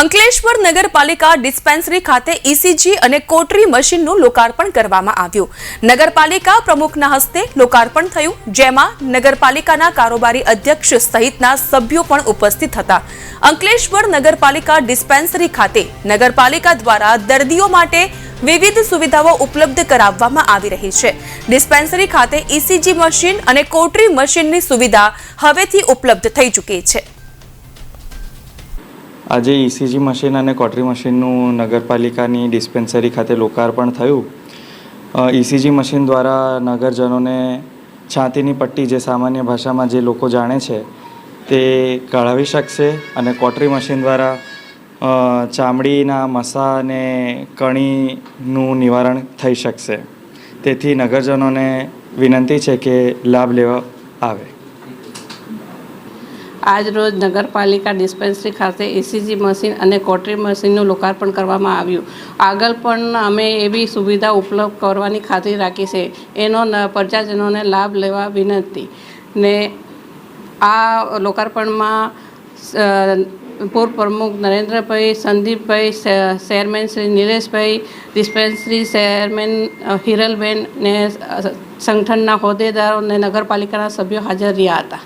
અંકલેશ્વર નગરપાલિકા ડિસ્પેન્સરી ખાતે ઈસીજી અને કોટરી મશીનનું લોકાર્પણ કરવામાં આવ્યું. નગરપાલિકા પ્રમુખના હસ્તે લોકાર્પણ થયું, જેમાં નગરપાલિકાના કારોબારી અધ્યક્ષ સહિતના સભ્યો પણ ઉપસ્થિત હતા. અંકલેશ્વર નગરપાલિકા ડિસ્પેન્સરી ખાતે નગરપાલિકા દ્વારા દર્દીઓ માટે વિવિધ સુવિધાઓ ઉપલબ્ધ કરાવવામાં આવી રહી છે. ડિસ્પેન્સરી ખાતે ઇસીજી મશીન અને કોટરી મશીનની સુવિધા હવેથી ઉપલબ્ધ થઈ ચૂકી છે. આજે ઇસીજી મશીન અને કોટરી મશીનનું નગરપાલિકાની ડિસ્પેન્સરી ખાતે લોકાર્પણ થયું. ઇસીજી મશીન દ્વારા નગરજનોને છાતીની પટ્ટી જે સામાન્ય ભાષામાં જે લોકો જાણે છે, તે કઢાવી શકશે અને કોટરી મશીન દ્વારા ચામડીના મસા અને કણીનું નિવારણ થઈ શકશે. તેથી નગરજનોને વિનંતી છે કે લાભ લેવા આવે. આજ રોજ નગરપાલિકા ડિસ્પેન્સરી ખાતે એસીજી મશીન અને કોટરી મશીનનું લોકાર્પણ કરવામાં આવ્યું. આગળ પણ અમે એવી સુવિધા ઉપલબ્ધ કરવાની ખાતરી રાખી છે. એનો પ્રજાજનોને લાભ લેવા વિનંતી. ને આ લોકાર્પણમાં પૂર્વ પ્રમુખ Narendrabhai, Sandeepbhai chairman Shri Nileshbhai, dispensary chairman Hiralben ને સંગઠનના હોદ્દેદારો અને નગરપાલિકાના સભ્યો હાજર રહ્યા હતા.